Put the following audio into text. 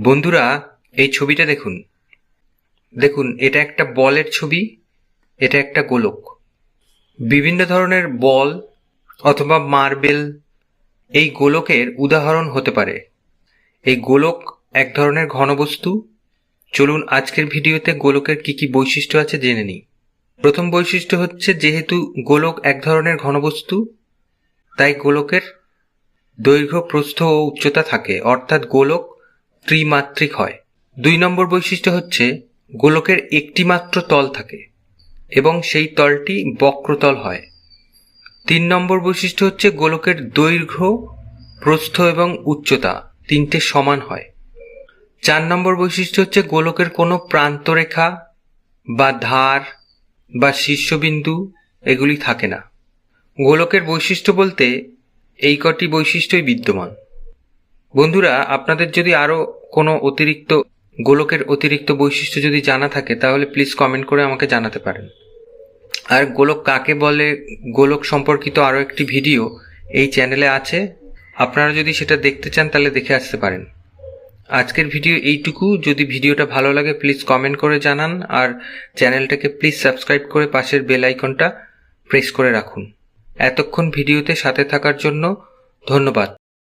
বন্ধুরা, এই ছবিটা দেখুন। দেখুন, এটা একটা বলের ছবি, এটা একটা গোলক। বিভিন্ন ধরনের বল অথবা মার্বেল এই গোলকের উদাহরণ হতে পারে। এই গোলক এক ধরনের ঘনবস্তু চলুন আজকের ভিডিওতে গোলকের কি কি বৈশিষ্ট্য আছে জেনে নিই। প্রথম বৈশিষ্ট্য হচ্ছে, যেহেতু গোলক এক ধরনের ঘনবস্তু তাই গোলকের দৈর্ঘ্য, প্রস্থ ও উচ্চতা থাকে। অর্থাৎ গোলক ত্রিমাত্রিক হয়। দুই নম্বর বৈশিষ্ট্য হচ্ছে, গোলকের একটি মাত্র তল থাকে এবং সেই তলটি বক্রতল হয়। তিন নম্বর বৈশিষ্ট্য হচ্ছে, গোলকের দৈর্ঘ্য, প্রস্থ এবং উচ্চতা তিনটে সমান হয়। চার নম্বর বৈশিষ্ট্য হচ্ছে, গোলকের কোনো প্রান্তরেখা বা ধার বা শীর্ষবিন্দু এগুলি থাকে না। গোলকের বৈশিষ্ট্য বলতে এই কটি বৈশিষ্ট্যই বিদ্যমান। বন্ধুরা, আপনাদের যদি আরও কোনো অতিরিক্ত, গোলকের অতিরিক্ত বৈশিষ্ট্য যদি জানা থাকে, তাহলে প্লিজ কমেন্ট করে আমাকে জানাতে পারেন। আর গোলক কাকে বলে, গোলক সম্পর্কিত আরও একটি ভিডিও এই চ্যানেলে আছে। আপনারা যদি সেটা দেখতে চান, তাহলে দেখে আসতে পারেন। আজকের ভিডিও এইটুকু। যদি ভিডিওটা ভালো লাগে প্লিজ কমেন্ট করে জানান। আর চ্যানেলটাকে প্লিজ সাবস্ক্রাইব করে পাশের বেল আইকনটা প্রেস করে রাখুন। এতক্ষণ ভিডিওতে সাথে থাকার জন্য ধন্যবাদ।